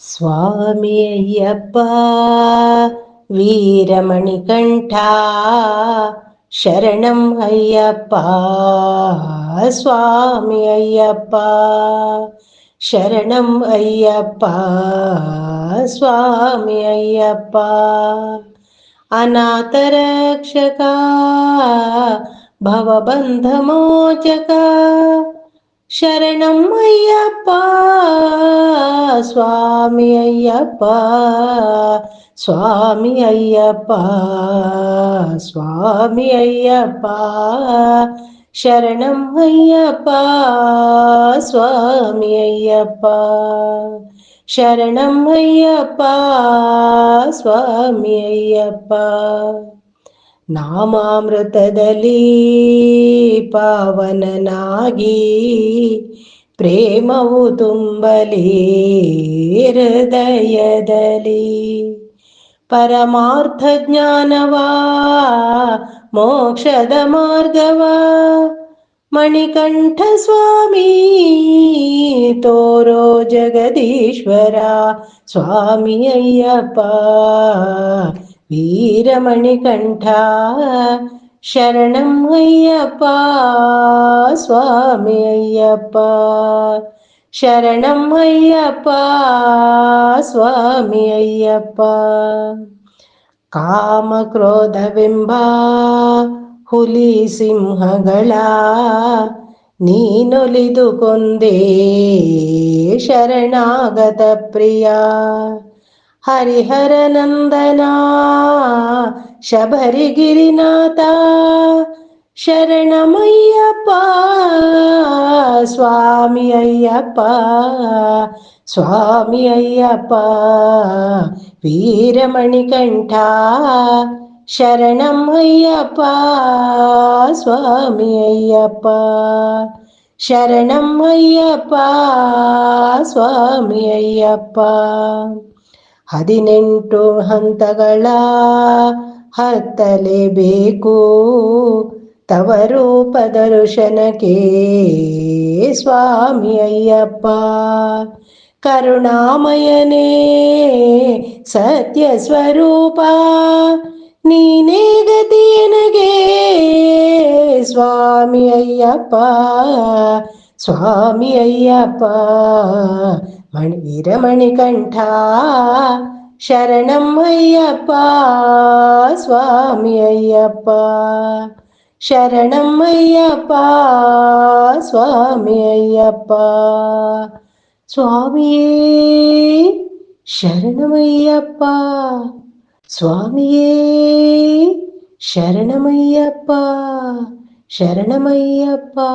స్వామి అయ్యప్ప వీరమణికంఠ శరణం అయ్యప్ప స్వామి అయ్యప్ప శరణం అయ్యప్ప స్వామి అయ్యప్ప అనాథరక్షక భవబంధమోచక சரணம் ஐயப்பா சுவாமி ஐயப்பா சுவாமி ஐயப்பா சுவாமி ஐயப்பா. சரணம் ஐயப்பா சுவாமி ஐயப்பா. சரணம் ஐயப்பா சுவாமಿ ಅಯ್ಯಪ್ಪ ನಾಮಾಮೃತದಲ್ಲಿ ಪಾವನನಾಗಿ ಪ್ರೇಮವು ತುಂಬಲಿ ಹೃದಯದಲ್ಲಿ. ಪರಮಾರ್ಥ ಜ್ಞಾನವಾ, ಮೋಕ್ಷದ ಮಾರ್ಗವಾ, ಮಣಿಕಂಠ ಸ್ವಾಮಿ ತೋರೋ ಜಗದೀಶ್ವರ ಸ್ವಾಮಿ ಅಯ್ಯಪ್ಪ ವೀರಮಣಿಕಂಠ சரணம் ஐயப்பா சுவாமி ஐயப்பா சரணம் ஐயப்பா சுவாமி ஐயப்பா ಕಾಮ ಕ್ರೋಧವೆಂಬ ಹುಲಿ ಸಿಂಹಗಳ ನೀನೊಲಿದು ಕೊಂದೇ ಶರಣಾಗತ ಪ್ರಿಯ हरिहरनन्दना शबरिगिरिनाथा शरणमय्यप्पा स्वामी अय्यप्पा स्वामी अय्यप्पा वीरमणिकण्ठा शरणं अय्यप्पा स्वामी अय्यप्पा शरणं अय्यप्पा स्वामी अय्यप्पा ಹದಿನೆಂಟು ಹಂತಗಳ ಹತ್ತಲೇಬೇಕು ತವರೂಪ ದರ್ಶನಕ್ಕೆ ಸ್ವಾಮಿ ಅಯ್ಯಪ್ಪ. ಕರುಣಾಮಯನೇ, ಸತ್ಯ ಸ್ವರೂಪ, ನೀನೇ ಗತಿಯನಗೆ ಸ್ವಾಮಿ ಅಯ್ಯಪ್ಪ ಸ್ವಾಮಿ ಅಯ್ಯಪ್ಪ மணி வீரமணி கண்டா சரணம் ஐயப்பா சுவாமி ஐயப்பா சரணம் ஐயப்பா சுவாமி ஐயப்பா சுவாமியே சரணம் ஐயப்பா சுவாமியே சரணமையப்பா சரணமையப்பா